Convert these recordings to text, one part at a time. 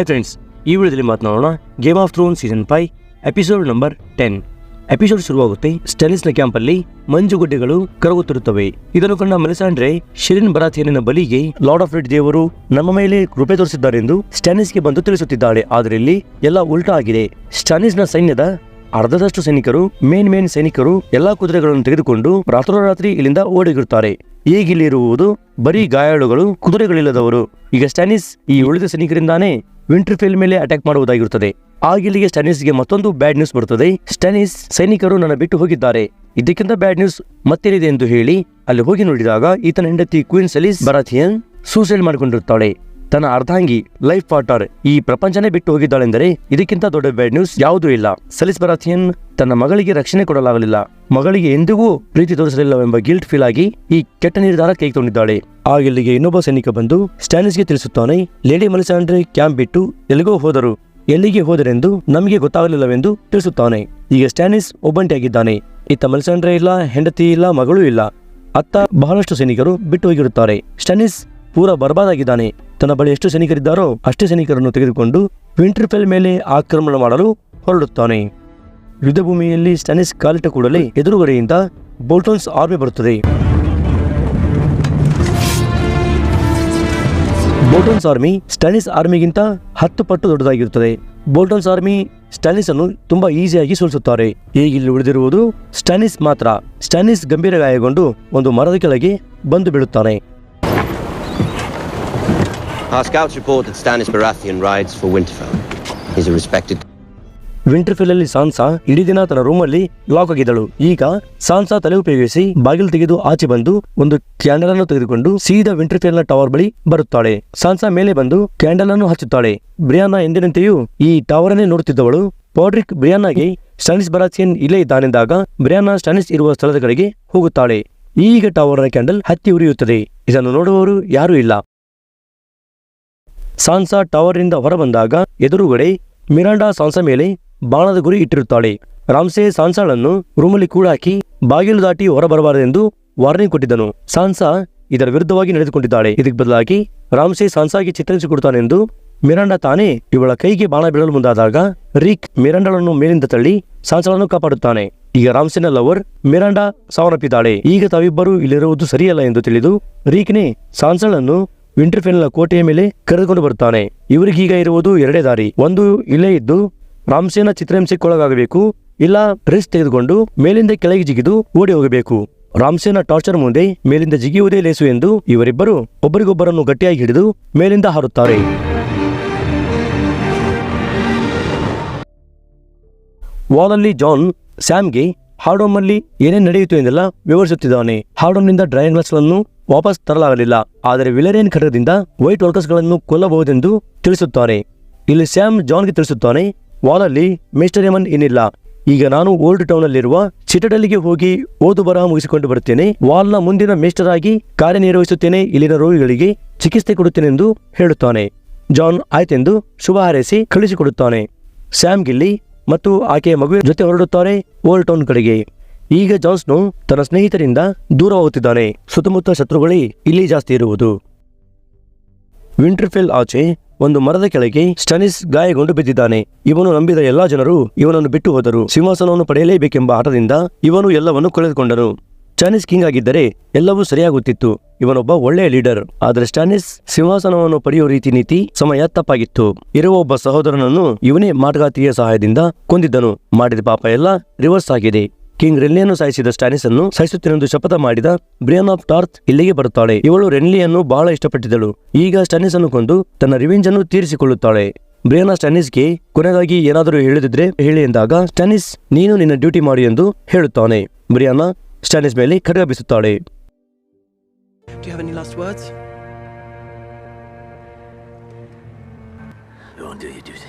Hi friends ಈ ವಿಡಿಯೋದಲ್ಲಿ ಮಾತನಾಡೋಣ game of throne season five episode number ten episode ಶುರುವಾಗುತ್ತೆ ಸ್ಟೆನಿಸ್ನ ಕ್ಯಾಂಪಲ್ಲಿ ಮಂಜುಗುಡ್ಡೆಗಳು ಕರಗುತ್ತಿರುತ್ತವೆ. ಇದನ್ನು ಕಂಡ ಮೆಲಿಸಾಂಡ್ರೆ, ಶಿರಿನ್ ಬರಾಥಿಯನ್ನ ಬಲಿಗೆ ಲಾರ್ಡ್ ಆಫ್ ರೆಡ್ ದೇವರು ನಮ್ಮ ಮೇಲೆ ಕೃಪೆ ತೋರಿಸಿದ್ದಾರೆಂದು ಸ್ಟ್ಯಾನಿಸ್ಗೆ ಬಂದು ತಿಳಿಸುತ್ತಿದ್ದಾಳೆ. ಆದರೆ ಇಲ್ಲಿ ಎಲ್ಲ ಉಲ್ಟಾ ಆಗಿದೆ. ಸ್ಟ್ಯಾನಿಸ್ನ ಸೈನ್ಯದ ಅರ್ಧದಷ್ಟು ಸೈನಿಕರು ಮೇನ್ ಮೇನ್ ಸೈನಿಕರು ಎಲ್ಲಾ ಕುದುರೆಗಳನ್ನು ತೆಗೆದುಕೊಂಡು ರಾತ್ರೋರಾತ್ರಿ ಇಲ್ಲಿಂದ ಓಡಿಗಿರುತ್ತಾರೆ ಈಗಿಲ್ಲಿರುವುದು ಬರೀ ಗಾಯಾಳುಗಳು, ಕುದುರೆಗಳಿಲ್ಲದವರು. ಈಗ ಸ್ಟ್ಯಾನಿಸ್ ಈ ಉಳಿದ ಸೈನಿಕರಿಂದಾನೇ ವಿಂಟರ್ಫೆಲ್ ಮೇಲೆ ಅಟ್ಯಾಕ್ ಮಾಡುವುದಾಗಿರುತ್ತದೆ. ಆಗಿಲ್ಲಿಗೆ ಸ್ಟಾನಿಸ್ಗೆ ಮತ್ತೊಂದು ಬ್ಯಾಡ್ ನ್ಯೂಸ್ ಬರುತ್ತದೆ. ಸ್ಟಾನಿಸ್ ಸೈನಿಕರು ನನ್ನ ಬಿಟ್ಟು ಹೋಗಿದ್ದಾರೆ. ಇದಕ್ಕಿಂತ ಬ್ಯಾಡ್ ನ್ಯೂಸ್ ಮತ್ತೇನಿದೆ ಎಂದು ಹೇಳಿ, ಅಲ್ಲಿ ಹೋಗಿ ನೋಡಿದಾಗ ಈತನ ಹೆಂಡತಿ ಕ್ವೀನ್ ಸಲೀಸ್ ಬರಾಥಿಯನ್ ಸೂಸೈಡ್ ಮಾಡಿಕೊಂಡಿರುತ್ತಾಳೆ. ತನ್ನ ಅರ್ಧಾಂಗಿ ಲೈಫ್ ಪಾರ್ಟ್ನರ್ ಈ ಪ್ರಪಂಚನೇ ಬಿಟ್ಟು ಹೋಗಿದ್ದಾಳೆಂದರೆ ಇದಕ್ಕಿಂತ ದೊಡ್ಡ ಬ್ಯಾಡ್ ನ್ಯೂಸ್ ಯಾವುದೂ ಇಲ್ಲ. ಸಲಿಸ್ ಬರಾಥಿಯನ್ ತನ್ನ ಮಗಳಿಗೆ ರಕ್ಷಣೆ ಕೊಡಲಾಗಲಿಲ್ಲ. ಮಗಳಿಗೆ ಎಂದಿಗೂ ಪ್ರೀತಿ ತೋರಿಸಲಿಲ್ಲವೆಂಬ ಗಿಲ್ಟ್ ಫೀಲ್ ಆಗಿ ಈ ಕೆಟ್ಟ ನಿರ್ಧಾರ ಕೈಗೊಂಡಿದ್ದಾಳೆ ಆ ಇಲ್ಲಿಗೆ ಇನ್ನೊಬ್ಬ ಸೈನಿಕ ಬಂದು ಸ್ಟ್ಯಾನಿಸ್ಗೆ ತಿಳಿಸುತ್ತಾನೆ, ಲೇಡಿ ಮಲಿಸಾಂಡ್ರೆ ಕ್ಯಾಂಪ್ ಬಿಟ್ಟು ಎಲ್ಲಿಗೋ ಹೋದರು. ಎಲ್ಲಿಗೆ ಹೋದರೆಂದು ನಮಗೆ ಗೊತ್ತಾಗಲಿಲ್ಲವೆಂದು ತಿಳಿಸುತ್ತಾನೆ. ಈಗ ಸ್ಟ್ಯಾನಿಸ್ ಒಬ್ಬಂಟಿಯಾಗಿದ್ದಾನೆ. ಇತ್ತ ಮಲಿಸಾಂಡ್ರೆ ಇಲ್ಲ, ಹೆಂಡತಿ ಇಲ್ಲ, ಮಗಳೂ ಇಲ್ಲ. ಅತ್ತ ಬಹಳಷ್ಟು ಸೈನಿಕರು ಬಿಟ್ಟು ಹೋಗಿರುತ್ತಾರೆ. ಸ್ಟ್ಯಾನಿಸ್ ಪೂರ ಬರ್ಬಾದಾಗಿದ್ದಾನೆ. ತನ್ನ ಬಳಿ ಎಷ್ಟು ಸೈನಿಕರಿದ್ದಾರೋ ಅಷ್ಟೇ ಸೈನಿಕರನ್ನು ತೆಗೆದುಕೊಂಡು ವಿಂಟರ್ಫೆಲ್ ಮೇಲೆ ಆಕ್ರಮಣ ಮಾಡಲು ಹೊರಡುತ್ತಾನೆ. ಯುದ್ಧಭೂಮಿಯಲ್ಲಿ ಸ್ಟಾನಿಸ್ ಕಾಲಿಟ ಕೂಡಲೇ ಎದುರುಗಡೆಯಿಂದ ಬೋಲ್ಟೋನ್ಸ್ ಆರ್ಮಿ ಬರುತ್ತದೆ. ಬೋಲ್ಟೋನ್ಸ್ ಆರ್ಮಿ ಸ್ಟಾನಿಸ್ ಆರ್ಮಿಗಿಂತ ಹತ್ತು ಪಟ್ಟು ದೊಡ್ಡದಾಗಿರುತ್ತದೆ. ಬೋಲ್ಟೋನ್ಸ್ ಆರ್ಮಿ ಸ್ಟಾನಿಸ್ ಅನ್ನು ತುಂಬಾ ಈಸಿಯಾಗಿ ಸೋಲಿಸುತ್ತಾರೆ. ಈಗಿಲ್ಲಿ ಉಳಿದಿರುವುದು ಸ್ಟಾನಿಸ್ ಮಾತ್ರ. ಸ್ಟಾನಿಸ್ ಗಂಭೀರ ಗಾಯಗೊಂಡು ಒಂದು ಮರದ ಕೆಳಗೆ ಬಂದು ಬೀಳುತ್ತಾನೆ. Our scouts report that Stannis Baratheon rides for Winterfell. He's a respected. ವಿಂಟರ್ಫೆಲ್ ಅಲ್ಲಿ ಸಾನ್ಸಾ ಇಡೀ ದಿನ ತನ್ನ ರೂಮಲ್ಲಿ ಲಾಕ್ ಆಗಿದ್ದಳು. ಈಗ ಸಾನ್ಸಾ ತಲೆ ಉಪಯೋಗಿಸಿ ಬಾಗಿಲು ತೆಗೆದು ಆಚೆ ಬಂದು ಒಂದು ಕ್ಯಾಂಡಲ್ ಅನ್ನು ತೆಗೆದುಕೊಂಡು ಸೀದಾ ವಿಂಟರ್ಫೆಲ್ನ ಟವರ್ ಬಳಿ ಬರುತ್ತಾಳೆ. ಸಾನ್ಸಾ ಮೇಲೆ ಬಂದು ಕ್ಯಾಂಡಲ್ ಅನ್ನು ಹಚ್ಚುತ್ತಾಳೆ. ಬ್ರಿಯಾನ ಎಂದಿನಂತೆಯೂ ಈ ಟವರ್ ಅನ್ನೇ ನೋಡುತ್ತಿದ್ದವಳು. ಪಾಡ್ರಿಕ್ ಬ್ರಿಯಾನಾಗೆ ಸ್ಟಾನಿಸ್ ಬರಾಸಿಯನ್ ಇಲ್ಲೇ ಇದ್ದಾನೆಂದಾಗ ಬ್ರಿಯಾನ ಸ್ಟಾನಿಸ್ ಇರುವ ಸ್ಥಳದ ಕಡೆಗೆ ಹೋಗುತ್ತಾಳೆ. ಈಗ ಟವರ್ನ ಕ್ಯಾಂಡಲ್ ಹತ್ತಿ ಉರಿಯುತ್ತದೆ. ಇದನ್ನು ನೋಡುವವರು ಯಾರೂ ಇಲ್ಲ. ಸಾನ್ಸಾ ಟವರ್ನಿಂದ ಹೊರಬಂದಾಗ ಎದುರುಗಡೆ ಮಿರಾಂಡಾ ಸಾನ್ಸಾ ಮೇಲೆ ಬಾಣದ ಗುರಿ ಇಟ್ಟಿರುತ್ತಾಳೆ. ರಾಮ್ಸೆ ಸಾನ್ಸಾಳನ್ನು ರೂಮಲ್ಲಿ ಕೂಡಾಕಿ ಬಾಗಿಲು ದಾಟಿ ಹೊರಬರಬಾರದೆಂದು ವಾರ್ನಿಂಗ್ ಕೊಟ್ಟಿದ್ದನು. ಸಾನ್ಸಾ ಇದರ ವಿರುದ್ಧವಾಗಿ ನಡೆದುಕೊಂಡಿದ್ದಾಳೆ. ಇದಕ್ಕೆ ಬದಲಾಗಿ ರಾಮ್ಸೆ ಸಾನ್ಸಾಗೆ ಚಿತ್ರಿಸಿಕೊಡುತ್ತಾನೆಂದು ಮಿರಾಂಡಾ ತಾನೇ ಇವಳ ಕೈಗೆ ಬಾಣ ಬೀಳಲು ಮುಂದಾದಾಗ ರೀಕ್ ಮಿರಾಂಡಳನ್ನು ಮೇಲಿಂದ ತಳ್ಳಿ ಸಾನ್ಸಾಳನ್ನು ಕಾಪಾಡುತ್ತಾನೆ. ಈಗ ರಾಮ್ಸೆನ ಲವರ್ ಮಿರಾಂಡಾ ಸಾವನ್ನಪ್ಪಿದ್ದಾಳೆ. ಈಗ ತಾವಿಬ್ಬರು ಇಲ್ಲಿರುವುದು ಸರಿಯಲ್ಲ ಎಂದು ತಿಳಿದು ರೀಕ್ನೇ ಸಾನ್ಸಾಳನ್ನು ವಿಂಟರ್ಫೆಲ್ನ ಕೋಟೆಯ ಮೇಲೆ ಕರೆದುಕೊಂಡು ಬರುತ್ತಾನೆ. ಇವರಿಗೀಗ ಇರುವುದು ಎರಡೇ ದಾರಿ. ಒಂದು ಇಲ್ಲೇ ಇದ್ದು ರಾಮ್ಸೇನ ಚಿತ್ರಹಿಂಸೆಗೊಳಗಾಗಬೇಕು ಇಲ್ಲ ರಿಸ್ಕ್ ತೆಗೆದುಕೊಂಡು ಮೇಲಿಂದ ಕೆಳಗೆ ಜಿಗಿದು ಓಡಿ ಹೋಗಬೇಕು. ರಾಮ್ಸೇನ ಟಾರ್ಚರ್ ಮುಂದೆ ಮೇಲಿಂದ ಜಿಗಿಯುವುದೇ ಲೇಸು ಎಂದು ಇವರಿಬ್ಬರು ಒಬ್ಬರಿಗೊಬ್ಬರನ್ನು ಗಟ್ಟಿಯಾಗಿ ಹಿಡಿದು ಮೇಲಿಂದ ಹಾರುತ್ತಾರೆ. ವಾಲಲ್ಲಿ ಜಾನ್, ಸ್ಯಾಮ್ಗೆ ಹಾರ್ಡೋಮಲ್ಲಿ ಏನೇನು ನಡೆಯಿತು ಎಂದೆಲ್ಲ ವಿವರಿಸುತ್ತಿದ್ದಾನೆ. ಹಾರ್ಡೋಮ್ನಿಂದ ಗಳನ್ನು ವಾಪಸ್ ತರಲಾಗಲಿಲ್ಲ. ಆದರೆ ವಿಲರೇನ್ ಘಟಕದಿಂದ ವೈಟ್ ವರ್ಕರ್ಸ್ಗಳನ್ನು ಕೊಲ್ಲಬಹುದೆಂದು ತಿಳಿಸುತ್ತಾನೆ ಇಲ್ಲಿ ಸ್ಯಾಮ್ ಜಾನ್ಗೆ ತಿಳಿಸುತ್ತಾನೆ, ವಾಲಲ್ಲಿ ಮಿಸ್ಟರ್ ಎಮನ್ ಏನಿಲ್ಲ ಈಗ ನಾನು ಓಲ್ಡ್ ಟೌನ್ ಅಲ್ಲಿರುವ ಚಿಟಡಲ್ಲಿಗೆ ಹೋಗಿ ಓದು ಬರಹ ಮುಗಿಸಿಕೊಂಡು ಬರುತ್ತೇನೆ. ವಾಲ್ನ ಮುಂದಿನ ಮೇಸ್ಟರ್ ಆಗಿ ಕಾರ್ಯನಿರ್ವಹಿಸುತ್ತೇನೆ. ಇಲ್ಲಿನ ರೋಗಿಗಳಿಗೆ ಚಿಕಿತ್ಸೆ ಕೊಡುತ್ತೇನೆಂದು ಹೇಳುತ್ತಾನೆ. ಜಾನ್ ಆಯ್ತೆಂದು ಶುಭ ಹಾರೈಸಿ ಕಳಿಸಿಕೊಡುತ್ತಾನೆ ಸ್ಯಾಮ್ ಗಿಲ್ಲಿ ಮತ್ತು ಆಕೆಯ ಮಗುವಿನ ಜೊತೆ ಹೊರಡುತ್ತಾರೆ ಓಲ್ಡ್ ಟೌನ್ ಕಡೆಗೆ ಈಗ ಜಾನ್ಸ್ನು ತನ್ನ ಸ್ನೇಹಿತರಿಂದ ದೂರ ಹೋಗುತ್ತಿದ್ದಾನೆ. ಸುತ್ತಮುತ್ತ ಶತ್ರುಗಳೇ ಇಲ್ಲಿ ಜಾಸ್ತಿ ಇರುವುದು. ವಿಂಟರ್ಫೆಲ್ ಆಚೆ ಒಂದು ಮರದ ಕೆಳಗೆ ಸ್ಟನಿಸ್ ಗಾಯಗೊಂಡು ಬಿದ್ದಿದ್ದಾನೆ. ಇವನು ನಂಬಿದ ಎಲ್ಲಾ ಜನರು ಇವನನ್ನು ಬಿಟ್ಟು ಹೋದರು. ಸಿಂಹಾಸನವನ್ನು ಪಡೆಯಲೇಬೇಕೆಂಬ ಆಟದಿಂದ ಇವನು ಎಲ್ಲವನ್ನು ಕಳೆದುಕೊಂಡನು. ಚಾನಿಸ್ ಕಿಂಗ್ ಆಗಿದ್ದರೆ ಎಲ್ಲವೂ ಸರಿಯಾಗುತ್ತಿತ್ತು. ಇವನೊಬ್ಬ ಒಳ್ಳೆಯ ಲೀಡರ್ ಆದರೆ ಸ್ಟಾನಿಸ್ ಸಿಂಹಾಸನವನ್ನು ಪಡೆಯುವ ರೀತಿ ನೀತಿ ಸಮಯ ತಪ್ಪಾಗಿತ್ತು. ಇರುವ ಒಬ್ಬ ಸಹೋದರನನ್ನು ಇವನೇ ಮಾಟಗಾತಿಯ ಸಹಾಯದಿಂದ ಕೊಂದಿದ್ದನು. ಮಾಡಿದ ಪಾಪ ಎಲ್ಲ ರಿವರ್ಸ್ ಆಗಿದೆ. ಕಿಂಗ್ ರೆನ್ಲಿಯನ್ನು ಸಾಯಿಸಿದ ಸ್ಟಾನಿಸ್ ಅನ್ನು ಸಾಯಿಸುತ್ತೇನೆಂದು ಶಪಥ ಮಾಡಿದ ಬ್ರಿಯನ್ ಆಫ್ ಟಾರ್ತ್ ಇಲ್ಲಿಗೆ ಬರುತ್ತಾಳೆ. ಇವಳು ರೆನ್ಲಿಯನ್ನು ಬಹಳ ಇಷ್ಟಪಟ್ಟಿದ್ದಳು. ಈಗ ಸ್ಟಾನಿಸ್ ಅನ್ನು ಕೊಂದು ತನ್ನ ರಿವೆಂಜ್ ಅನ್ನು ತೀರಿಸಿಕೊಳ್ಳುತ್ತಾಳೆ. ಬ್ರಿಯಾನ ಸ್ಟಾನಿಸ್ಗೆ ಕೊನೆಗಾಗಿ ಏನಾದರೂ ಹೇಳಿದಿದ್ರೆ ಹೇಳಿ ಎಂದಾಗ ಸ್ಟಾನಿಸ್ ನೀನು ನಿನ್ನ ಡ್ಯೂಟಿ ಮಾಡಿ ಎಂದು ಹೇಳುತ್ತಾನೆ. ಬ್ರಿಯಾನ ಸ್ಟಾನಿಸ್ ಮೇಲೆ ಖಡ್ಗ Do you have any last words? Go and do your duty.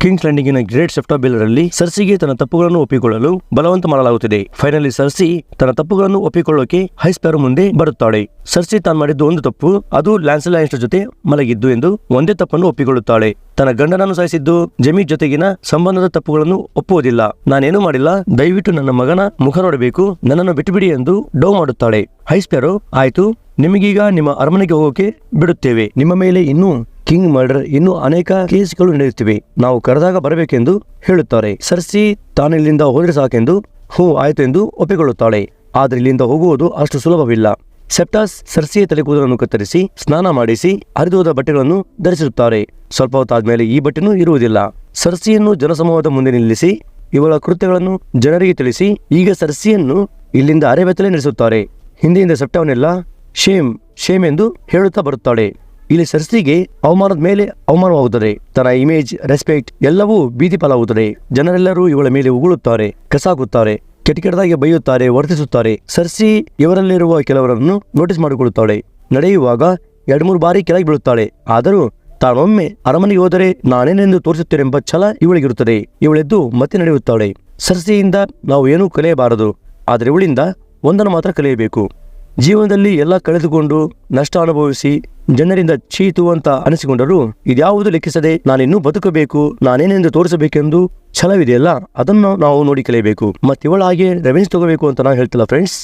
Kings ಲ್ಯಾಂಡಿಂಗಿನ great ಸೆಫ್ಟಾ ಬಿಲ್ಲರಲ್ಲಿ ಸರ್ಸಿಗೆ ತನ್ನ ತಪ್ಪುಗಳನ್ನು ಒಪ್ಪಿಕೊಳ್ಳಲು ಬಲವಂತ ಮಾಡಲಾಗುತ್ತಿದೆ ಫೈನಲಿ ಸರ್ಸಿ ತನ್ನ ತಪ್ಪುಗಳನ್ನು ಒಪ್ಪಿಕೊಳ್ಳೋಕೆ ಹೈಸ್ಪ್ಯಾರೋ ಮುಂದೆ ಬರುತ್ತಾಳೆ ಸರ್ಸಿ ತಾನು ಮಾಡಿದ್ದು ಒಂದು ತಪ್ಪು ಅದು ಲ್ಯಾನ್ಸಲೈನ್ಸ್ ಜೊತೆ ಮಲಗಿದ್ದು ಎಂದು ಒಂದೇ ತಪ್ಪನ್ನು ಒಪ್ಪಿಕೊಳ್ಳುತ್ತಾಳೆ ತನ್ನ ಗಂಡನನ್ನು ಸಾಯಿಸಿದ್ದು ಜಮಿ ಜೊತೆಗಿನ ಸಂಬಂಧದ ತಪ್ಪುಗಳನ್ನು ಒಪ್ಪುವುದಿಲ್ಲ. ನಾನೇನು ಮಾಡಿಲ್ಲ. ದಯವಿಟ್ಟು ನನ್ನ ಮಗನ ಮುಖ ನೋಡಬೇಕು. ನನ್ನನ್ನು ಬಿಟ್ಟುಬಿಡಿ ಎಂದು ಡೋ ಮಾಡುತ್ತಾಳೆ. ಹೈಸ್ಪ್ಯಾರೋ ಆಯ್ತು. ನಿಮಗೀಗ ನಿಮ್ಮ ಅರಮನೆಗೆ ಹೋಗೋಕೆ ಬಿಡುತ್ತೇವೆ. ನಿಮ್ಮ ಮೇಲೆ ಇನ್ನೂ ಕಿಂಗ್ ಮರ್ಡರ್, ಇನ್ನೂ ಅನೇಕ ಕೇಸ್ಗಳು ನಡೆಯುತ್ತಿವೆ. ನಾವು ಕರೆದಾಗ ಬರಬೇಕೆಂದು ಹೇಳುತ್ತಾರೆ. ಸರ್ಸಿ ತಾನಿಲ್ಲಿಂದ ಹೋದರೆ ಸಾಕೆಂದು, ಹೂ ಆಯ್ತು ಎಂದು ಒಪ್ಪಿಕೊಳ್ಳುತ್ತಾಳೆ. ಆದರೆ ಇಲ್ಲಿಂದ ಹೋಗುವುದು ಅಷ್ಟು ಸುಲಭವಿಲ್ಲ. ಸೆಪ್ಟಾಸ್ ಸರ್ಸಿಯ ತಲೆಕೂದಲನ್ನು ಕತ್ತರಿಸಿ, ಸ್ನಾನ ಮಾಡಿಸಿ ಹರಿದೋದ ಬಟ್ಟೆಗಳನ್ನು ಧರಿಸಿರುತ್ತಾರೆ ಸ್ವಲ್ಪ ಹೊತ್ತಾದ್ಮೇಲೆ ಈ ಬಟ್ಟೆನೂ ಇರುವುದಿಲ್ಲ. ಸರ್ಸಿಯನ್ನು ಜನಸಮೂಹದ ಮುಂದೆ ನಿಲ್ಲಿಸಿ, ಇವಳ ಕೃತ್ಯಗಳನ್ನು ಜನರಿಗೆ ತಿಳಿಸಿ, ಈಗ ಸರ್ಸಿಯನ್ನು ಇಲ್ಲಿಂದ ಅರೆಬೆತ್ತಲೆ ನಡೆಸುತ್ತಾರೆ. ಹಿಂದೆಯಿಂದ ಸೆಪ್ಟವನ್ನೆಲ್ಲ ಶೇಮ್ ಶೇಮ್ ಎಂದು ಹೇಳುತ್ತಾ ಬರುತ್ತಾಳೆ. ಇಲ್ಲಿ ಸರ್ಸಿಗೆ ಅವಮಾನದ ಮೇಲೆ ಅವಮಾನವಾಗುತ್ತದೆ. ತನ್ನ ಇಮೇಜ್, ರೆಸ್ಪೆಕ್ಟ್ ಎಲ್ಲವೂ ಬೀದಿ ಪಾಲಾಗುತ್ತದೆ ಜನರೆಲ್ಲರೂ ಇವಳ ಮೇಲೆ ಉಗುಳುತ್ತಾರೆ, ಕಸಾಕುತ್ತಾರೆ. ಕೆಟ್ಟ ಕೆಟ್ಟದಾಗಿ ಬೈಯುತ್ತಾರೆ, ವರ್ತಿಸುತ್ತಾರೆ. ಸರ್ಸಿ ಇವರಲ್ಲಿರುವ ಕೆಲವರನ್ನು ನೋಟಿಸ್ ಮಾಡಿಕೊಳ್ಳುತ್ತಾಳೆ. ನಡೆಯುವಾಗ ಎರಡು ಮೂರು ಬಾರಿ ಕೆಳಗೆ ಬೀಳುತ್ತಾಳೆ. ಆದರೂ ತಾನೊಮ್ಮೆ ಅರಮನೆಗೆ ಹೋದರೆ ನಾನೇನೆಂದು ತೋರಿಸುತ್ತೇನೆಂಬ ಛಲ ಇವಳಿಗಿರುತ್ತದೆ. ಇವಳೆದ್ದು ಮತ್ತೆ ನಡೆಯುತ್ತಾಳೆ. ಸರ್ಸಿಯಿಂದ ನಾವು ಏನೂ ಕಲಿಯಬಾರದು. ಆದರೆ ಇವಳಿಂದ ಒಂದನ್ನು ಮಾತ್ರ ಕಲಿಯಬೇಕು. ಜೀವನದಲ್ಲಿ ಎಲ್ಲ ಕಳೆದುಕೊಂಡು ನಷ್ಟ ಅನುಭವಿಸಿ ಜನರಿಂದ ಚೀತು ಅಂತ ಅನಿಸಿಕೊಂಡರೂ ಇದ್ಯಾವುದು ಲೆಕ್ಕಿಸದೆ ನಾನಿನ್ನೂ ಬದುಕಬೇಕು, ನಾನೇನೆಂದು ತೋರಿಸಬೇಕೆಂದು ಛಲವಿದೆಯಲ್ಲ? ಅದನ್ನು ನಾವು ನೋಡಿ ಕಲಿಯಬೇಕು. ಮತ್ತೆ ಇವಳ ಹಾಗೆ ರೆವೆನ್ಸ್ ತಗೋಬೇಕು ಅಂತ ನಾನು ಹೇಳ್ತಿಲ್ಲ ಫ್ರೆಂಡ್ಸ್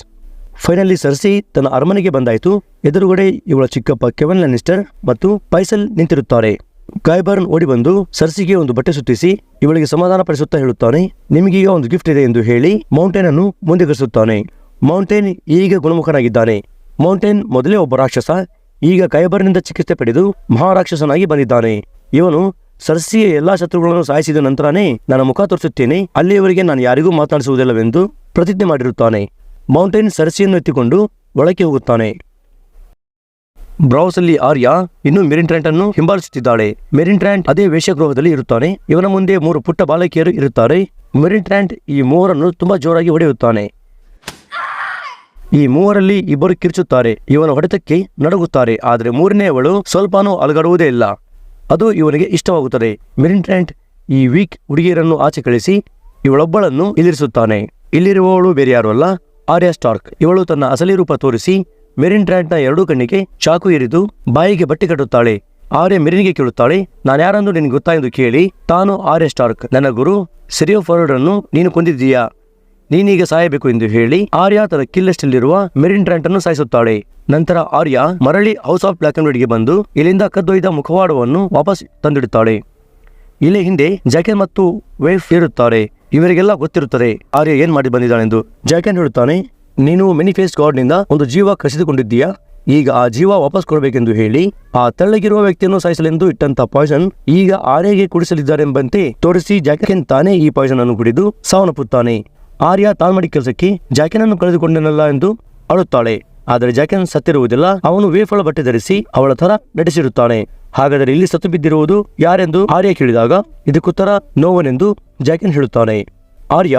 ಫೈನಲಿ ಸರ್ಸಿ ತನ್ನ ಅರಮನೆಗೆ ಬಂದಾಯಿತು. ಎದುರುಗಡೆ ಇವಳ ಚಿಕ್ಕಪ್ಪ ಕೆವನ್ ಲ್ಯಾನಿಸ್ಟರ್ ಮತ್ತು ಪೈಸಲ್ ನಿಂತಿರುತ್ತಾರೆ. ಗಾಯ್ಬರ್ನ್ ಓಡಿ ಬಂದು ಸರ್ಸಿಗೆ ಒಂದು ಬಟ್ಟೆ ಸುತ್ತಿಸಿ ಇವಳಿಗೆ ಸಮಾಧಾನ ಪಡಿಸುತ್ತಾ ಹೇಳುತ್ತಾನೆ ನಿಮಗೀಗ ಒಂದು ಗಿಫ್ಟ್ ಇದೆ ಎಂದು ಹೇಳಿ ಮೌಂಟೇನ್ ಅನ್ನು ಮುಂದೆಗರಿಸುತ್ತಾನೆ. ಮೌಂಟೇನ್ ಈಗ ಗುಣಮುಖನಾಗಿದ್ದಾನೆ. ಮೌಂಟೇನ್ ಮೊದಲೇ ಒಬ್ಬ ರಾಕ್ಷಸ, ಈಗ ಕೈಬರ್ನಿಂದ ಚಿಕಿತ್ಸೆ ಪಡೆದು ಮಹಾರಾಕ್ಷಸನಾಗಿ ಬಂದಿದ್ದಾನೆ. ಇವನು ಸರ್ಸಿಯ ಎಲ್ಲಾ ಶತ್ರುಗಳನ್ನು ಸಾಯಿಸಿದ ನಂತರನೇ ನನ್ನ ಮುಖ ತೋರಿಸುತ್ತೇನೆ. ಅಲ್ಲಿಯವರೆಗೆ ನಾನು ಯಾರಿಗೂ ಮಾತನಾಡಿಸುವುದಿಲ್ಲವೆಂದು ಪ್ರತಿಜ್ಞೆ ಮಾಡಿರುತ್ತಾನೆ. ಮೌಂಟೇನ್ ಸರ್ಸಿಯನ್ನು ಎತ್ತಿಕೊಂಡು ಒಳಕ್ಕೆ ಹೋಗುತ್ತಾನೆ. ಬ್ರೌಸಲ್ಲಿ ಆರ್ಯ ಇನ್ನೂ ಮೆರಿನ್ ಟ್ರ್ಯಾಂಟ್ ಅನ್ನು ಹಿಂಬಾಲಿಸುತ್ತಿದ್ದಾಳೆ. ಮೆರಿನ್ ಟ್ರ್ಯಾಂಟ್ ಅದೇ ವೇಷಗೃಹದಲ್ಲಿ ಇರುತ್ತಾನೆ. ಇವನ ಮುಂದೆ ಮೂರು ಪುಟ್ಟ ಬಾಲಕಿಯರು ಇರುತ್ತಾರೆ. ಮೆರಿನ್ ಟ್ರ್ಯಾಂಟ್ ಈ ಮೂವರನ್ನು ತುಂಬಾ ಜೋರಾಗಿ ಹೊಡೆಯುತ್ತಾನೆ. ಈ ಮೂವರಲ್ಲಿ ಇಬ್ಬರು ಕಿರ್ಚುತ್ತಾರೆ. ಇವನ ಹೊಡೆತಕ್ಕೆ ನಡುಗುತ್ತಾರೆ. ಆದರೆ ಮೂರನೇ ಅವಳು ಸ್ವಲ್ಪನೂ ಅಲಗಡುವುದೇ ಇಲ್ಲ. ಅದು ಇವನಿಗೆ ಇಷ್ಟವಾಗುತ್ತದೆ. ಟ್ರ್ಯಾಂಟ್ ಈ ವೀಕ್ ಹುಡುಗಿಯರನ್ನು ಆಚೆ ಕಳಿಸಿ ಇವಳೊಬ್ಬಳನ್ನು ಇಲ್ಲಿರಿಸುತ್ತಾನೆ ಇಲ್ಲಿರುವವಳು ಬೇರೆ ಯಾರು ಅಲ್ಲ, ಆರ್ಯ ಸ್ಟಾರ್ಕ್. ಇವಳು ತನ್ನ ಅಸಲಿ ರೂಪ ತೋರಿಸಿ ಮೆರಿನ್ ಟ್ರ್ಯಾಂಟ್ನ ಎರಡೂ ಕಣ್ಣಿಗೆ ಚಾಕು ಇರಿದು ಬಾಯಿಗೆ ಬಟ್ಟೆ ಕಟ್ಟುತ್ತಾಳೆ. ಆರ್ಯ ಮೆರಿನ್ಗೆ ಕೇಳುತ್ತಾಳೆ, ನಾನು ಯಾರಂದು ನಿನಗೆ ಗೊತ್ತಾ ಎಂದು ಕೇಳಿ, ತಾನು ಆರ್ಯ ಸ್ಟಾರ್ಕ್. ನನ್ನ ಗುರು, ಸಿರಿಯೋ ಫಾರ್ವರ್ಡ್ ಅನ್ನು ನೀನು ಕೊಂದಿದ್ದೀಯಾ? ನೀನೀಗ ಸಾಯಬೇಕು ಎಂದು ಹೇಳಿ ಆರ್ಯ ತನ್ನ ಕಿಲ್ಲೆಸ್ಟಲ್ಲಿರುವ ಮೆರಿನ್ ಟ್ರ್ಯಾಂಟ್ ಅನ್ನು ಸಾಯಿಸುತ್ತಾಳೆ. ನಂತರ ಆರ್ಯ ಮರಳಿ ಹೌಸ್ ಆಫ್ ಬ್ಲಾಕ್ ಅಂಡ್ ಬಂದು ಇಲ್ಲಿಂದ ಕದ್ದೊಯ್ದ ಮುಖವಾಡವನ್ನು ವಾಪಸ್ ತಂದಿಡುತ್ತಾಳೆ. ಇಲ್ಲಿ ಹಿಂದೆ ಜಾಕೆನ್ ಮತ್ತು ವೇಫ್ ಇರುತ್ತಾರೆ. ಇವರಿಗೆಲ್ಲ ಗೊತ್ತಿರುತ್ತದೆ. ಆರ್ಯ ಏನ್ ಮಾಡಿ ಬಂದಿದ್ದಾಳೆಂದು. ಜಾಕೆನ್ ಹೇಳುತ್ತಾನೆ, ನೀನು ಮೆನಿಫೇಸ್ ಗಾಡ್ನಿಂದ ಒಂದು ಜೀವ ಕಸಿದುಕೊಂಡಿದ್ದೀಯಾ? ಈಗ ಆ ಜೀವ ವಾಪಸ್ ಕೊಡಬೇಕೆಂದು ಹೇಳಿ, ಆ ತೆಳ್ಳಗಿರುವ ವ್ಯಕ್ತಿಯನ್ನು ಸಾಯಿಸಲೆಂದು ಇಟ್ಟಂತ ಪಾಯ್ಸನ್ ಈಗ ಆರ್ಯಗೆ ಕುಡಿಸಲಿದ್ದಾರೆಂಬಂತೆ ತೋರಿಸಿ ಜಾಕೆನ್ ತಾನೇ ಈ ಪಾಯ್ಸನ್ ಅನ್ನು ಕುಡಿದು ಸಾವನ್ನಪ್ಪುತ್ತಾನೆ. ಆರ್ಯ ತಾಳ್ಮಡಿ ಕೆಲಸಕ್ಕೆ ಜಾಕಿನನ್ನು ಕಳೆದುಕೊಂಡನಲ್ಲ ಎಂದು ಅಳುತ್ತಾಳೆ. ಆದರೆ ಜಾಕೆನ್ ಸತ್ತಿರುವುದಿಲ್ಲ. ಅವನು ವೇಫಳ ಬಟ್ಟೆ ಧರಿಸಿ ಅವಳ ತರ ನಟಿಸಿರುತ್ತಾನೆ. ಹಾಗಾದರೆ ಇಲ್ಲಿ ಸತ್ತು ಬಿದ್ದಿರುವುದು ಯಾರೆಂದು ಆರ್ಯ ಕೇಳಿದಾಗ ಇದಕ್ಕುತ್ತರ ನೋವನೆಂದು ಜಾಕೆನ್ ಹೇಳುತ್ತಾನೆ. ಆರ್ಯ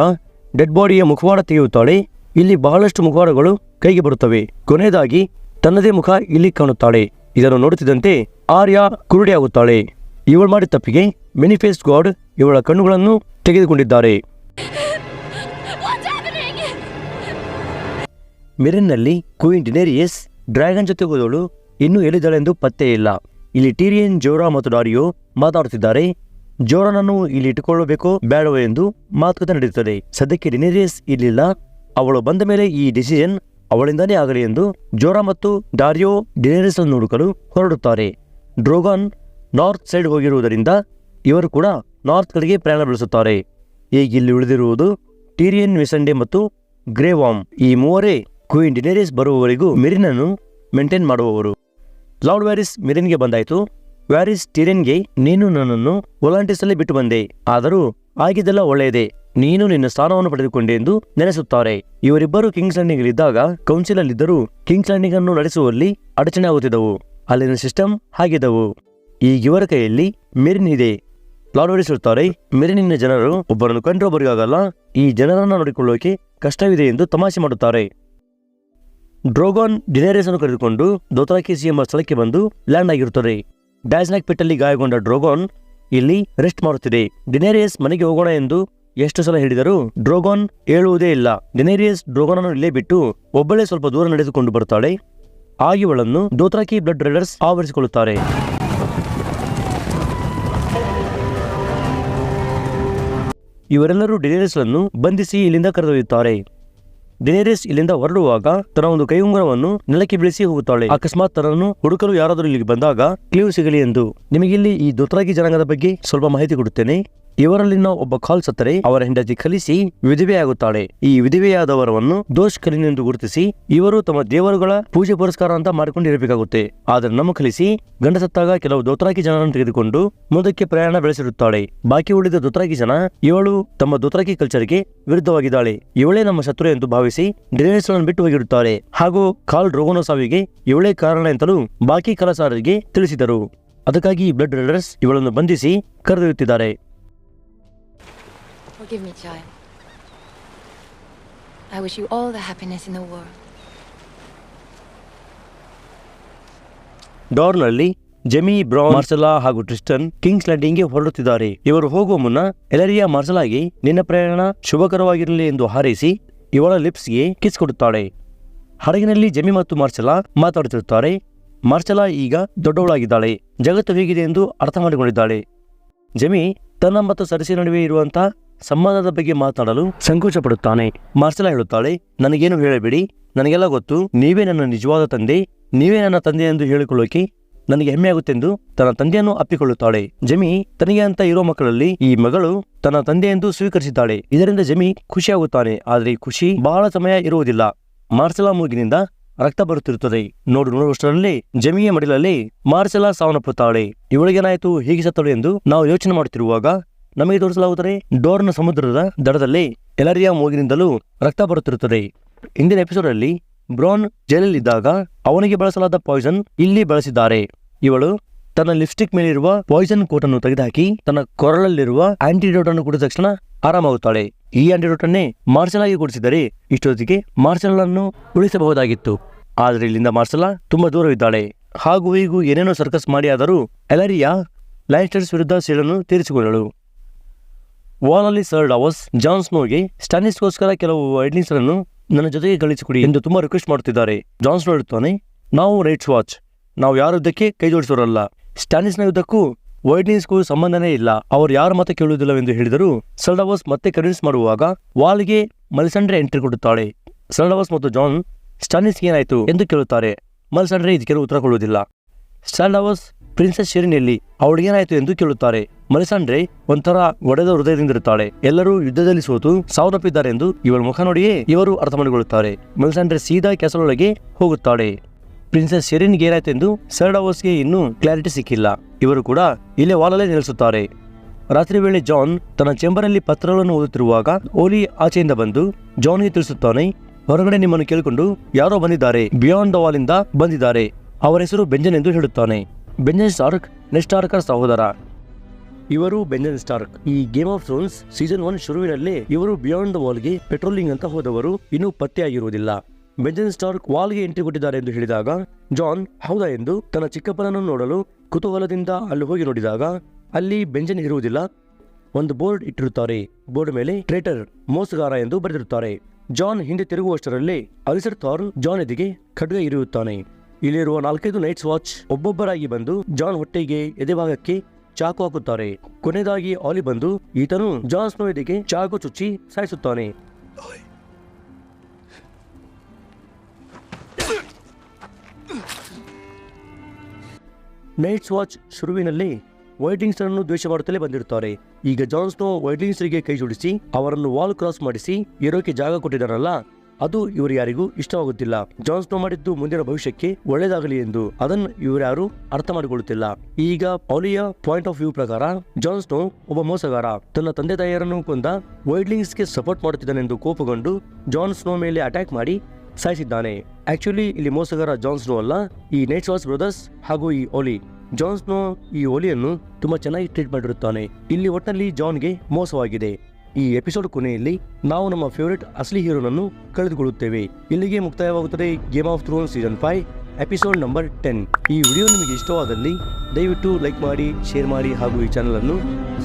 ಡೆಡ್ ಬಾಡಿಯ ಮುಖವಾಡ ತೆಗೆಯುತ್ತಾಳೆ. ಇಲ್ಲಿ ಬಹಳಷ್ಟು ಮುಖವಾಡಗಳು ಕೈಗೆ ಬರುತ್ತವೆ. ಕೊನೆಯದಾಗಿ ತನ್ನದೇ ಮುಖ ಇಲ್ಲಿ ಕಾಣುತ್ತಾಳೆ. ಇದನ್ನು ನೋಡುತ್ತಿದ್ದಂತೆ ಆರ್ಯ ಕುರುಡಿಯಾಗುತ್ತಾಳೆ. ಇವಳು ಮಾಡಿದ ತಪ್ಪಿಗೆ ಮೆನಿಫೆಸ್ಟ್ ಗಾಡ್ ಇವಳ ಕಣ್ಣುಗಳನ್ನು ತೆಗೆದುಕೊಂಡಿದ್ದಾರೆ. ಮಿರನ್ನಲ್ಲಿ ಕ್ವೀನ್ ಡಿನೇರಿಯಸ್ ಡ್ರ್ಯಾಗನ್ ಜೊತೆ ಹೋದವಳು ಇನ್ನೂ ಎಲ್ಲಿದ್ದಾಳೆಂದು ಪತ್ತೆ ಇಲ್ಲ. ಇಲ್ಲಿ ಟೀರಿಯನ್ ಜೋರಾ ಮತ್ತು ಡಾರಿಯೋ ಮಾತಾಡುತ್ತಿದ್ದಾರೆ. ಜೋರಾನನ್ನು ಇಲ್ಲಿ ಇಟ್ಟುಕೊಳ್ಳಬೇಕೋ ಬೇಡವೋ ಎಂದು ಮಾತುಕತೆ ನಡೆಯುತ್ತದೆ. ಸದ್ಯಕ್ಕೆ ಡಿನೇರಿಯಸ್ ಇಲ್ಲಿಲ್ಲ ಅವಳು ಬಂದ ಮೇಲೆ ಈ ಡಿಸಿಷನ್ ಅವಳಿಂದಾನೇ ಆಗಲಿ ಎಂದು ಜೋರಾ ಮತ್ತು ಡಾರಿಯೋ ಡಿನೇರಿಯಸ್ ಅನ್ನು ಹುಡುಕಲು ಹೊರಡುತ್ತಾರೆ. ಡ್ರೋಗಾನ್ ನಾರ್ತ್ ಸೈಡ್ ಹೋಗಿರುವುದರಿಂದ ಇವರು ಕೂಡ ನಾರ್ತ್ ಕಡೆಗೆ ಪ್ರಯಾಣ ಬೆಳೆಸುತ್ತಾರೆ. ಈಗ ಇಲ್ಲಿ ಉಳಿದಿರುವುದು ಟೀರಿಯನ್ ವಿಸಂಡೆ ಮತ್ತು ಗ್ರೇವಾಮ್. ಈ ಮೂವರೇ ಕ್ವೀನ್ ಡಿನೇರಿಸ್ ಬರುವವರೆಗೂ ಮಿರಿನನ್ನು ಮೇಂಟೈನ್ ಮಾಡುವವರು. ಲಾರ್ಡ್ ವ್ಯಾರಿಸ್ ಮಿರಿನ್ಗೆ ಬಂದಾಯಿತು. ವ್ಯಾರಿಸ್ ಟಿರೆನ್ಗೆ ನೀನು ನನ್ನನ್ನು ಒಲಾಂಟಿಸಲ್ಲಿ ಬಿಟ್ಟು ಬಂದೆ. ಆದರೂ ಆಗಿದ್ದೆಲ್ಲ ಒಳ್ಳೆಯದೇ. ನೀನು ನಿನ್ನ ಸ್ಥಾನವನ್ನು ಪಡೆದುಕೊಂಡೆ ಎಂದು ನೆನೆಸುತ್ತಾರೆ. ಇವರಿಬ್ಬರು ಕಿಂಗ್ಸ್ ಲ್ಯಾಂಡಿಂಗ್ ಇದ್ದಾಗ ಕೌನ್ಸಿಲ್ ಅಲ್ಲಿದ್ದರೂ ಕಿಂಗ್ಸ್ ಲ್ಯಾಂಡಿಂಗ್ ಅನ್ನು ನಡೆಸುವಲ್ಲಿ ಅಡಚಣೆ ಆಗುತ್ತಿದ್ದವು. ಅಲ್ಲಿನ ಸಿಸ್ಟಮ್ ಹಾಗಿದ್ದವು. ಈಗ ಇವರ ಕೈಯಲ್ಲಿ ಮಿರಿನ್ ಇದೆ. ಲಾರ್ಡ್ ವ್ಯಾರಿಸ್ ಇರ್ತಾರೆ ಮಿರಿನಿನ ಜನರು ಒಬ್ಬರನ್ನು ಕಂಡ್ರೆ ಒಬ್ಬರಿಗಾಗಲ್ಲ ಈ ಜನರನ್ನು ನೋಡಿಕೊಳ್ಳೋಕೆ ಕಷ್ಟವಿದೆ ಎಂದು ತಮಾಷೆ ಮಾಡುತ್ತಾರೆ. ಡ್ರೋಗಾನ್ ಡಿನೇರಿಯಸ್ ಅನ್ನು ಕರೆದುಕೊಂಡು ದೋತರಾಕೇಸಿ ಎಂಬ ಸ್ಥಳಕ್ಕೆ ಬಂದು ಲ್ಯಾಂಡ್ ಆಗಿರುತ್ತದೆ. ಡ್ಯಾಸ್ನಾಕ್ ಪೆಟ್ಟಲ್ಲಿ ಗಾಯಗೊಂಡ ಡ್ರೋಗಾನ್ ಇಲ್ಲಿ ರೆಸ್ಟ್ ಮಾಡುತ್ತಿದೆ. ಡಿನೇರಿಯಸ್ ಮನೆಗೆ ಹೋಗೋಣ ಎಂದು ಎಷ್ಟು ಸಲ ಹೇಳಿದರೂ ಡ್ರೋಗಾನ್ ಹೇಳುವುದೇ ಇಲ್ಲ. ಡಿನೇರಿಯಸ್ ಡ್ರೋಗಾನ್ ಅನ್ನು ಇಲ್ಲೇ ಬಿಟ್ಟು ಒಬ್ಬಳೇ ಸ್ವಲ್ಪ ದೂರ ನಡೆದುಕೊಂಡು ಬರುತ್ತಾಳೆ. ಆಗಿವಳನ್ನು ಇವಳನ್ನು ದೋತ್ರಾಕಿ ಬ್ಲಡ್ ರೆಡರ್ಸ್ ಆವರಿಸಿಕೊಳ್ಳುತ್ತಾರೆ. ಇವರೆಲ್ಲರೂ ಡಿನೇರಿಯಸ್ ಅನ್ನು ಬಂಧಿಸಿ ಇಲ್ಲಿಂದ ಕರೆದೊಯ್ಯುತ್ತಾರೆ. ಡಿನೇರಿಯಸ್ ಇಲ್ಲಿಂದ ಹೊರಡುವಾಗ ತನ್ನ ಒಂದು ಕೈ ಉಂಗುರವನ್ನು ನೆಲಕ್ಕೆ ಬೀಳಿಸಿ ಹೋಗುತ್ತಾಳೆ. ಅಕಸ್ಮಾತ್ ತನ್ನನ್ನು ಹುಡುಕಲು ಯಾರಾದರೂ ಇಲ್ಲಿಗೆ ಬಂದಾಗ ಕ್ಲೀವ್ ಸಿಗಲಿ ಎಂದು ನಿಮಗಿಲ್ಲಿ ಈ ದುತರಾಗಿ ಜನಾಂಗದ ಬಗ್ಗೆ ಸ್ವಲ್ಪ ಮಾಹಿತಿ ಕೊಡುತ್ತೇನೆ. ಇವರಲ್ಲಿನ ಒಬ್ಬ ಕಾಲ್ ಸತ್ತರೆ ಅವರ ಹೆಂಡತಿ ಕಲಿಸಿ ವಿಧವೆಯಾಗುತ್ತಾಳೆ. ಈ ವಿಧವೆಯಾದವರವನ್ನು ದೋಷ್ ಕಲಿನೆಂದು ಗುರುತಿಸಿ ಇವರು ತಮ್ಮ ದೇವರುಗಳ ಪೂಜೆ ಪುರಸ್ಕಾರ ಅಂತ ಮಾಡಿಕೊಂಡಿರಬೇಕಾಗುತ್ತೆ ಆದರೆ ನಮ್ಮ ಕಲಿಸಿ ಗಂಡ ಸತ್ತಾಗ ಕೆಲವು ದೋತ್ರಾಕಿ ಜನರನ್ನು ತೆಗೆದುಕೊಂಡು ಮುಂದಕ್ಕೆ ಪ್ರಯಾಣ ಬೆಳೆಸಿರುತ್ತಾಳೆ. ಬಾಕಿ ಉಳಿದ ದೋತ್ರಾಕಿ ಜನ ಇವಳು ತಮ್ಮ ದೋತ್ರಾಕಿ ಕಲ್ಚರ್ಗೆ ವಿರುದ್ಧವಾಗಿದ್ದಾಳೆ. ಇವಳೇ ನಮ್ಮ ಶತ್ರು ಎಂದು ಭಾವಿಸಿ ಡಿನೇರಿಯಸ್ಗಳನ್ನು ಬಿಟ್ಟು ಹೋಗಿರುತ್ತಾರೆ. ಹಾಗೂ ಕಾಲ್ ರೋಗನ ಸಾವಿಗೆ ಇವಳೇ ಕಾರಣ ಎಂತಲೂ ಬಾಕಿ ಕಲಸಾರರಿಗೆ ತಿಳಿಸಿದರು. ಅದಕ್ಕಾಗಿ ಬ್ಲಡ್ ರೆಡರ್ಸ್ ಇವಳನ್ನು ಬಂಧಿಸಿ ಕರೆದೊಯ್ಯುತ್ತಿದ್ದಾರೆ. Forgive me, child. I wish you all the happiness in the world. ಡೋರ್ನಲ್ಲಿ ಜೆಮಿ ಬ್ರೌನ್ ಮಾರ್ಸಲಾ ಹಾಗೂ ಟ್ರಿಸ್ಟನ್ ಕಿಂಗ್ಸ್ ಲ್ಯಾಂಡಿಂಗ್ಗೆ ಹೊರಡುತ್ತಿದ್ದಾರೆ. ಇವರು ಹೋಗುವ ಮುನ್ನ ಎಲರಿಯಾ ಮಾರ್ಸಲಾಗಿ ನಿನ್ನ ಪ್ರಯಾಣ ಶುಭಕರವಾಗಿರಲಿ ಎಂದು ಹಾರೈಸಿ ಇವಳ ಲಿಪ್ಸ್ಗೆ ಕಿಸ್ ಕೊಡುತ್ತಾಳೆ. ಹಡಗಿನಲ್ಲಿ ಜೆಮಿ ಮತ್ತು ಮಾರ್ಸಲಾ ಮಾತಾಡುತ್ತಿರುತ್ತಾರೆ. ಮಾರ್ಸಲಾ ಈಗ ದೊಡ್ಡವಳಾಗಿದ್ದಾಳೆ. ಜಗತ್ತು ಹೇಗಿದೆ ಎಂದು ಅರ್ಥ ಮಾಡಿಕೊಂಡಿದ್ದಾಳೆ. ಜೆಮಿ ತನ್ನ ಮತ್ತು ಸರಸಿ ನಡುವೆ ಇರುವಂತಹ ಸಂಬಂಧದ ಬಗ್ಗೆ ಮಾತನಾಡಲು ಸಂಕೋಚ ಪಡುತ್ತಾನೆ ಮಾರ್ಸಲಾ ಹೇಳುತ್ತಾಳೆ, ನನಗೇನು ಹೇಳಬೇಡಿ, ನನಗೆಲ್ಲ ಗೊತ್ತು, ನೀವೇ ನನ್ನ ನಿಜವಾದ ತಂದೆ, ನೀವೇ ನನ್ನ ತಂದೆ ಎಂದು ಹೇಳಿಕೊಳ್ಳೋಕೆ ನನಗೆ ಹೆಮ್ಮೆಯಾಗುತ್ತೆಂದು ತನ್ನ ತಂದೆಯನ್ನು ಅಪ್ಪಿಕೊಳ್ಳುತ್ತಾಳೆ. ಜಮಿ ತನಗೆ ಅಂತ ಇರೋ ಮಕ್ಕಳಲ್ಲಿ ಈ ಮಗಳು ತನ್ನ ತಂದೆ ಎಂದು ಸ್ವೀಕರಿಸಿದ್ದಾಳೆ. ಇದರಿಂದ ಜಮಿ ಖುಷಿಯಾಗುತ್ತಾನೆ, ಆದರೆ ಖುಷಿ ಬಹಳ ಸಮಯ ಇರುವುದಿಲ್ಲ. ಮಾರ್ಸಲಾ ಮೂಗಿನಿಂದ ರಕ್ತ ಬರುತ್ತಿರುತ್ತದೆ. ನೋಡು ನೋಡುವಷ್ಟರಲ್ಲಿ ಜಮಿಯ ಮಡಿಲಲ್ಲಿ ಮಾರ್ಸೆಲಾ ಸಾವನ್ನಪ್ಪುತ್ತಾಳೆ ಇವಳಿಗೇನಾಯಿತು ಹೀಗೆ ಸತ್ತಳು ಎಂದು ನಾವು ಯೋಚನೆ ಮಾಡುತ್ತಿರುವಾಗ ನಮಗೆ ತೋರಿಸಲಾಗುತ್ತದೆ, ಡೋರ್ನ ಸಮುದ್ರದ ದಡದಲ್ಲಿ ಎಲರಿಯಾ ಮೂಗಿನಿಂದಲೂ ರಕ್ತ ಬರುತ್ತಿರುತ್ತದೆ. ಇಂದಿನ ಎಪಿಸೋಡ್ ಅಲ್ಲಿ ಬ್ರೌನ್ ಜೈಲಲ್ಲಿದ್ದಾಗ ಅವನಿಗೆ ಬಳಸಲಾದ ಪಾಯ್ಸನ್ ಇಲ್ಲಿ ಬಳಸಿದ್ದಾರೆ. ಇವಳು ತನ್ನ ಲಿಪ್ಸ್ಟಿಕ್ ಮೇಲಿರುವ ಪಾಯ್ಸನ್ ಕೋಟ್ ಅನ್ನು ತೆಗೆದುಹಾಕಿ ತನ್ನ ಕೊರಳಲ್ಲಿರುವ ಆಂಟಿಡೋಟ್ ಅನ್ನು ಕುಡಿದ ತಕ್ಷಣ ಆರಾಮಾಗುತ್ತಾಳೆ. ಈ ಆಂಟಿಡೋಟ್ ಅನ್ನೇ ಮಾರ್ಷಲ್ ಆಗಿ ಕುಡಿಸಿದರೆ ಇಷ್ಟೊತ್ತಿಗೆ ಮಾರ್ಷಲ್ ಅನ್ನು ಉಳಿಸಬಹುದಾಗಿತ್ತು. ಆದರೆ ಇಲ್ಲಿಂದ ಮಾರ್ಸಲಾ ತುಂಬ ದೂರವಿದ್ದಾಳೆ ಹಾಗೂ ಹೀಗೂ ಏನೇನೋ ಸರ್ಕಸ್ ಮಾಡಿ ಆದರೂ ಎಲರಿಯಾ ಲೈಸ್ಟರ್ಸ್ ವಿರುದ್ಧ ಸೀಳನ್ನು ತೀರಿಸಿಕೊಂಡಳು ವಾಲಲ್ಲಿ ಸರ್ ಡಾವಸ್ ಜಾನ್ ಸ್ನೋಗೆ ಸ್ಟಾನಿಸ್ಗೋಸ್ಕರ ಕೆಲವು ವೈಡ್ನಿಂಗ್ಸ್ ಅನ್ನು ನನ್ನ ಜೊತೆಗೆ ಕಳಿಸಿಕೊಡಿ ಎಂದು ತುಂಬಾ ರಿಕ್ವೆಸ್ಟ್ ಮಾಡುತ್ತಿದ್ದಾರೆ. ಜಾನ್ ಸ್ನೋ ಹೇಳುತ್ತಾನೆ, ನಾವು ರೈಟ್ಸ್ ವಾಚ್ ನಾವು ಯಾರ ಯುದ್ಧಕ್ಕೆ ಕೈ ಜೋಡಿಸೋರಲ್ಲ. ಸ್ಟಾನಿಸ್ನ ಯುದ್ಧಕ್ಕೂ ವೈಡ್ನಿಸ್ಗೂ ಸಂಬಂಧನೇ ಇಲ್ಲ. ಅವರು ಯಾರ ಮತ ಕೇಳುವುದಿಲ್ಲವೆಂದು ಹೇಳಿದರು ಸಲ್ಡಾವಸ್ ಮತ್ತೆ ಕನ್ವಿನ್ಸ್ ಮಾಡುವಾಗ ವಾಲ್ಗೆ ಮಲಿಸಂಡ್ರೆ ಎಂಟ್ರಿ ಕೊಡುತ್ತಾಳೆ. ಸಲ್ಡಾವಸ್ ಮತ್ತು ಜಾನ್ ಸ್ಟಾನಿಸ್ ಏನಾಯಿತು ಎಂದು ಕೇಳುತ್ತಾರೆ. ಮಲ್ಸಂಡ್ರೆ ಇದಕ್ಕೆ ಉತ್ತರ ಕೊಡುವುದಿಲ್ಲ. ಸ್ಟಾಲ್ಡಾವಸ್ ಪ್ರಿನ್ಸೆಸ್ ಶೆರಿನಲ್ಲಿ ಅವಳಿಗೇನಾಯ್ತು ಎಂದು ಕೇಳುತ್ತಾರೆ. ಮಲಿಸಾಂಡ್ರೆ ಒಂಥರ ಒಡೆದ ಹೃದಯದಿಂದಿರುತ್ತಾಳೆ. ಎಲ್ಲರೂ ಯುದ್ಧದಲ್ಲಿ ಸೋತು ಸಾವನ್ನಪ್ಪಿದ್ದಾರೆ ಎಂದು ಇವಳ ಮುಖ ನೋಡಿಯೇ ಇವರು ಅರ್ಥ ಮಾಡಿಕೊಳ್ಳುತ್ತಾರೆ ಮಲಿಸಾಂಡ್ರೆ ಸೀದಾ ಕೆಸರೊಳಗೆ ಹೋಗುತ್ತಾಳೆ. ಪ್ರಿನ್ಸೆಸ್ ಶೆರಿನ್ಗೆ ಏನಾಯ್ತು ಎಂದು ಸರ್ಡಾವಸ್ಗೆ ಇನ್ನೂ ಕ್ಲಾರಿಟಿ ಸಿಕ್ಕಿಲ್ಲ. ಇವರು ಕೂಡ ಇಲ್ಲೇ ವಾಲಲ್ಲೇ ನಿಲ್ಲಿಸುತ್ತಾರೆ ರಾತ್ರಿ ವೇಳೆ ಜಾನ್ ತನ್ನ ಚೇಂಬರಲ್ಲಿ ಪತ್ರಗಳನ್ನು ಓದುತ್ತಿರುವಾಗ ಓಲಿ ಆಚೆಯಿಂದ ಬಂದು ಜಾನ್ಗೆ ತಿಳಿಸುತ್ತಾನೆ ಹೊರಗಡೆ ನಿಮ್ಮನ್ನು ಕೇಳಿಕೊಂಡು ಯಾರೋ ಬಂದಿದ್ದಾರೆ, ಬಿಯಾಂಡ್ ದ ವಾಲ್ ಇಂದ ಬಂದಿದ್ದಾರೆ. ಅವರ ಹೆಸರು ಬೆಂಜನ್ ಎಂದು ಹೇಳುತ್ತಾನೆ. ಬೆಂಜನ್ ಸ್ಟಾರ್ಕ್, ನೆಸ್ಟಾರ್ಕರ್ ಸಹೋದರ. ಇವರು ಬೆಂಜನ್ ಸ್ಟಾರ್ಕ್. ಈ game of thrones season one ಶುರುವಿನಲ್ಲೇ ಇವರು ಬಿಯಾಂಡ್ ದ ವಾಲ್ಗೆ ಪೆಟ್ರೋಲಿಂಗ್ ಅಂತ ಹೋದವರು. ಇನ್ನೂ ಪತ್ತೆಯಾಗಿರುವುದಿಲ್ಲ ಬೆಂಜನ್ ಸ್ಟಾರ್ಕ್ ವಾಲ್ಗೆ ಎಂಟ್ರಿ ಕೊಟ್ಟಿದ್ದಾರೆ ಎಂದು ಹೇಳಿದಾಗ, ಜಾನ್, ಹೌದಾ? ಎಂದು ತನ್ನ ಚಿಕ್ಕಪ್ಪನನ್ನು ನೋಡಲು ಕುತೂಹಲದಿಂದ ಅಲ್ಲಿ ಹೋಗಿ ನೋಡಿದಾಗ, ಅಲ್ಲಿ ಬೆಂಜನ್ ಇರುವುದಿಲ್ಲ. ಒಂದು ಬೋರ್ಡ್ ಇಟ್ಟಿರುತ್ತಾರೆ. ಬೋರ್ಡ್ ಮೇಲೆ ಟ್ರೇಟರ್, ಮೋಸಗಾರ ಎಂದು ಬರೆದಿರುತ್ತಾರೆ. ಜಾನ್ ಹಿಂದೆ ತಿರುಗುವಷ್ಟರಲ್ಲಿ ಅಲಿಸರ್ ಥಾರ್ ಜಾನ್ ಎದೆಗೆ ಖಡ್ಗ ಇರಿಯುತ್ತಾನೆ. ಇಲ್ಲಿರುವ ನಾಲ್ಕೈದು ನೈಟ್ಸ್ ವಾಚ್ ಒಬ್ಬೊಬ್ಬರಾಗಿ ಬಂದು ಜಾನ್ ಹೊಟ್ಟೆಗೆ ಎದೆಭಾಗಕ್ಕೆ ಚಾಕು ಹಾಕುತ್ತಾರೆ. ಕೊನೆಯದಾಗಿ ಆಲಿ ಬಂದು ಈತನು ಜಾನ್ ಸ್ನೋ ಎದೆಗೆ ಚಾಕು ಚುಚ್ಚಿ ಸಾಯಿಸುತ್ತಾನೆ. ನೈಟ್ಸ್ ವಾಚ್ ಶುರುವಿನಲ್ಲಿ ವೈಟಿಂಗ್ಸ್ ಅನ್ನು ದ್ವೇಷ ಮಾಡುತ್ತಲೇ ಬಂದಿರುತ್ತಾರೆ. ಈಗ ಜಾನ್ಸ್ನೋ ಸ್ನೋ ಗೆ ಕೈ ಜೋಡಿಸಿ, ಅವರನ್ನು ವಾಲ್ ಕ್ರಾಸ್ ಮಾಡಿಸಿ ಇರೋಕೆ ಜಾಗ ಕೊಟ್ಟಿದ್ದಾರಲ್ಲ, ಅದು ಇವರು ಯಾರಿಗೂ ಇಷ್ಟವಾಗುತ್ತಿಲ್ಲ. ಜಾನ್ ಸ್ನೋ ಮಾಡಿದ್ದು ಮುಂದಿನ ಭವಿಷ್ಯಕ್ಕೆ ಒಳ್ಳೆಯದಾಗಲಿ ಎಂದು ಅದನ್ನು ಇವರ್ಯಾರು ಅರ್ಥ ಮಾಡಿಕೊಳ್ಳುತ್ತಿಲ್ಲ. ಈಗ ಪೌಲಿಯ ಪಾಯಿಂಟ್ ಆಫ್ ವ್ಯೂ ಪ್ರಕಾರ ಜಾನ್ ಸ್ನೋ ಒಬ್ಬ ಮೋಸಗಾರ. ತನ್ನ ತಂದೆ ತಾಯಿಯರನ್ನು ಕೊಂದ ವೈಡ್ಲಿಂಗ್ಸ್ಗೆ ಸಪೋರ್ಟ್ ಮಾಡುತ್ತಿದ್ದಾನೆಂದು ಕೋಪಗೊಂಡು ಜಾನ್ ಸ್ನೋ ಮೇಲೆ ಅಟ್ಯಾಕ್ ಮಾಡಿ ಸಾಯಿಸಿದ್ದಾನೆ. ಆಕ್ಚುಲಿ ಇಲ್ಲಿ ಮೋಸಗಾರ ಜಾನ್ಸ್ನೋ ಅಲ್ಲ, ಈ ನೇಚರ್ಸ್ ಬ್ರದರ್ಸ್ ಹಾಗೂ ಈ ಓಲಿ. ಜಾನ್ ಸ್ನೋ ಈ ಓಲಿಯನ್ನು ತುಂಬಾ ಚೆನ್ನಾಗಿ ಟ್ರೀಟ್ ಮಾಡಿರುತ್ತಾನೆ. ಇಲ್ಲಿ ಒಟ್ಟಿನಲ್ಲಿ ಜಾನ್ಗೆ ಮೋಸವಾಗಿದೆ. ಈ ಎಪಿಸೋಡ್ ಕೊನೆಯಲ್ಲಿ ನಾವು ನಮ್ಮ ಫೇವರೇಟ್ ಅಸಲಿ ಹೀರೋನನ್ನು ಕಳೆದುಕೊಳ್ಳುತ್ತೇವೆ. ಇಲ್ಲಿಗೆ ಮುಕ್ತಾಯವಾಗುತ್ತದೆ game of throne season five episode number ten ಈ ವಿಡಿಯೋ ನಿಮಗೆ ಇಷ್ಟವಾದಲ್ಲಿ ದಯವಿಟ್ಟು ಲೈಕ್ ಮಾಡಿ ಶೇರ್ ಮಾಡಿ ಹಾಗೂ ಈ ಚಾನಲ್ ಅನ್ನು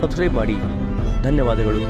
ಸಬ್ಸ್ಕ್ರೈಬ್ ಮಾಡಿ. ಧನ್ಯವಾದಗಳು.